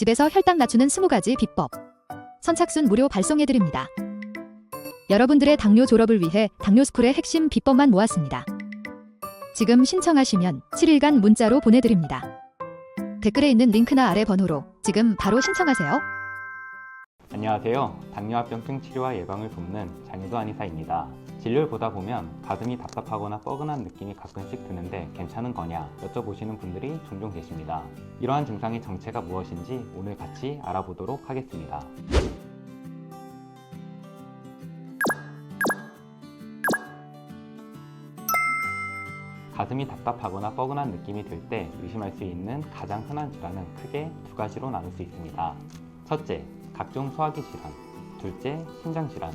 집에서 혈당 낮추는 20가지 비법. 선착순 무료 발송해드립니다. 여러분들의 당뇨 졸업을 위해 당뇨스쿨의 핵심 비법만 모았습니다. 지금 신청하시면 7일간 문자로 보내드립니다. 댓글에 있는 링크나 아래 번호로 지금 바로 신청하세요. 안녕하세요. 당뇨합병증 치료와 예방을 돕는 장유도 한의사입니다. 진료를 보다 보면 가슴이 답답하거나 뻐근한 느낌이 가끔씩 드는데 괜찮은 거냐 여쭤보시는 분들이 종종 계십니다. 이러한 증상의 정체가 무엇인지 오늘 같이 알아보도록 하겠습니다. 가슴이 답답하거나 뻐근한 느낌이 들 때 의심할 수 있는 가장 흔한 질환은 크게 두 가지로 나눌 수 있습니다. 첫째, 각종 소화기 질환. 둘째, 심장 질환.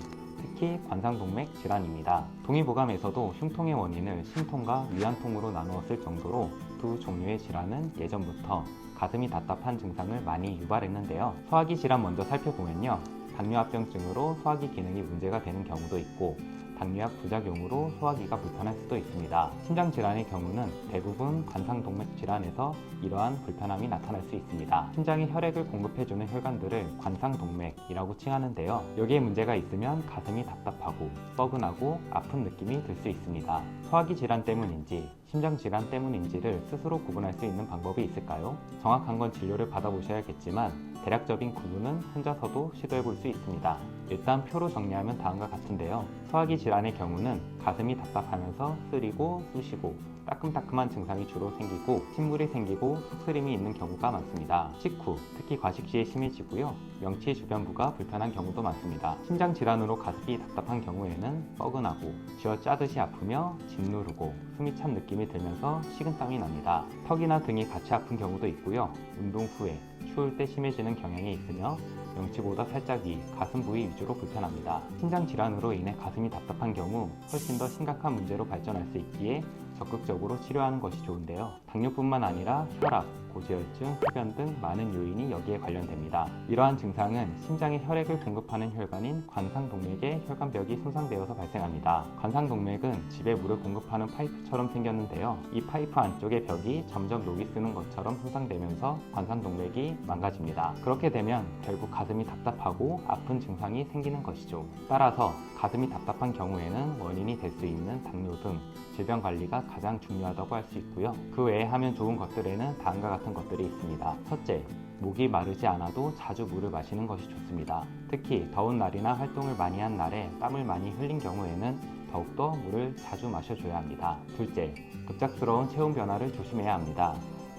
특히 관상동맥 질환입니다. 동의보감에서도 흉통의 원인을 심통과 위안통으로 나누었을 정도로 두 종류의 질환은 예전부터 가슴이 답답한 증상을 많이 유발했는데요. 소화기 질환 먼저 살펴보면요. 당뇨합병증으로 소화기 기능이 문제가 되는 경우도 있고 당뇨약 부작용으로 소화기가 불편할 수도 있습니다. 심장 질환의 경우는 대부분 관상동맥 질환에서 이러한 불편함이 나타날 수 있습니다. 심장에 혈액을 공급해주는 혈관들을 관상동맥이라고 칭하는데요. 여기에 문제가 있으면 가슴이 답답하고 뻐근하고 아픈 느낌이 들 수 있습니다. 소화기 질환 때문인지 심장 질환 때문인지를 스스로 구분할 수 있는 방법이 있을까요? 정확한 건 진료를 받아보셔야겠지만 대략적인 구분은 혼자서도 시도해 볼 수 있습니다. 일단 표로 정리하면 다음과 같은데요. 소화기 질환의 경우는 가슴이 답답하면서 쓰리고 쑤시고 따끔따끔한 증상이 주로 생기고 침물이 생기고 속쓰림이 있는 경우가 많습니다. 식후, 특히 과식 시에 심해지고요. 명치 주변부가 불편한 경우도 많습니다. 심장 질환으로 가슴이 답답한 경우에는 뻐근하고 쥐어 짜듯이 아프며 짓누르고 숨이 찬 느낌이 들면서 식은땀이 납니다. 턱이나 등이 같이 아픈 경우도 있고요. 운동 후에 추울 때 심해지는 경향이 있으며 명치보다 살짝 위, 가슴 부위 위주로 불편합니다. 심장 질환으로 인해 가슴이 답답한 경우 훨씬 더 심각한 문제로 발전할 수 있기에 적극적으로 치료하는 것이 좋은데요. 당뇨뿐만 아니라 혈압, 고지혈증, 흡연 등 많은 요인이 여기에 관련됩니다. 이러한 증상은 심장에 혈액을 공급하는 혈관인 관상동맥의 혈관벽이 손상되어서 발생합니다. 관상동맥은 집에 물을 공급하는 파이프처럼 생겼는데요. 이 파이프 안쪽의 벽이 점점 녹이 쓰는 것처럼 손상되면서 관상동맥이 망가집니다. 그렇게 되면 결국 가슴이 답답하고 아픈 증상이 생기는 것이죠. 따라서 가슴이 답답한 경우에는 원인이 될 수 있는 당뇨 등 질병 관리가 가장 중요하다고 할 수 있고요. 그 외에 하면 좋은 것들에는 다음과 같은 것들이 있습니다. 첫째, 목이 마르지 않아도 자주 물을 마시는 것이 좋습니다. 특히 더운 날이나 활동을 많이 한 날에 땀을 많이 흘린 경우에는 더욱더 물을 자주 마셔줘야 합니다. 둘째, 급작스러운 체온 변화를 조심해야 합니다.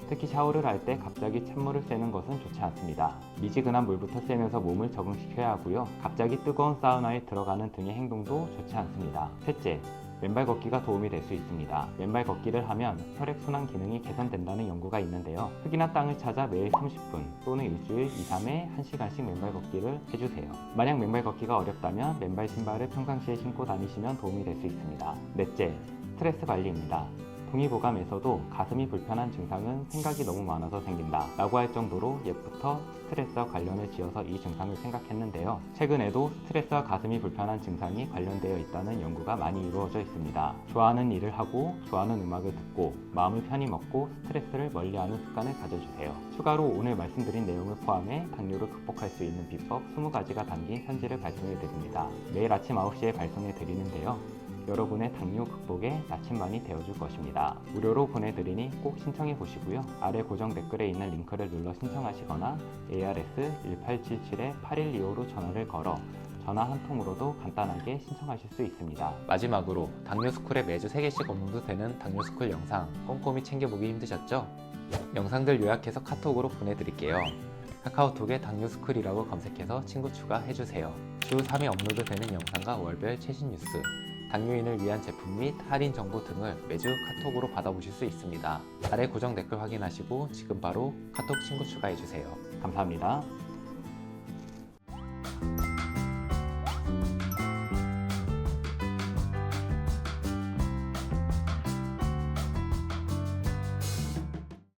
특히 샤워를 할 때 갑자기 찬물을 쐬는 것은 좋지 않습니다. 미지근한 물부터 쐬면서 몸을 적응시켜야 하고요. 갑자기 뜨거운 사우나에 들어가는 등의 행동도 좋지 않습니다. 셋째, 맨발 걷기가 도움이 될 수 있습니다. 맨발 걷기를 하면 혈액순환 기능이 개선된다는 연구가 있는데요. 흙이나 땅을 찾아 매일 30분 또는 일주일 2, 3회 1시간씩 맨발 걷기를 해주세요. 만약 맨발 걷기가 어렵다면 맨발 신발을 평상시에 신고 다니시면 도움이 될 수 있습니다. 넷째, 스트레스 관리입니다. 동의보감에서도 가슴이 불편한 증상은 생각이 너무 많아서 생긴다 라고 할 정도로 옛부터 스트레스와 관련을 지어서 이 증상을 생각했는데요. 최근에도 스트레스와 가슴이 불편한 증상이 관련되어 있다는 연구가 많이 이루어져 있습니다. 좋아하는 일을 하고 좋아하는 음악을 듣고 마음을 편히 먹고 스트레스를 멀리하는 습관을 가져주세요. 추가로 오늘 말씀드린 내용을 포함해 당뇨를 극복할 수 있는 비법 20가지가 담긴 편지를 발송해 드립니다. 매일 아침 9시에 발송해 드리는데요. 여러분의 당뇨 극복에 나침반이 되어줄 것입니다. 무료로 보내드리니 꼭 신청해 보시고요. 아래 고정 댓글에 있는 링크를 눌러 신청하시거나 ARS 1877-8125로 전화를 걸어 전화 한 통으로도 간단하게 신청하실 수 있습니다. 마지막으로 당뇨스쿨에 매주 3개씩 업로드되는 당뇨스쿨 영상 꼼꼼히 챙겨보기 힘드셨죠? 영상들 요약해서 카톡으로 보내드릴게요. 카카오톡에 당뇨스쿨이라고 검색해서 친구 추가해주세요. 주 3회 업로드되는 영상과 월별 최신 뉴스, 당뇨인을 위한 제품 및 할인 정보 등을 매주 카톡으로 받아보실 수 있습니다. 아래 고정 댓글 확인하시고 지금 바로 카톡 친구 추가해주세요. 감사합니다.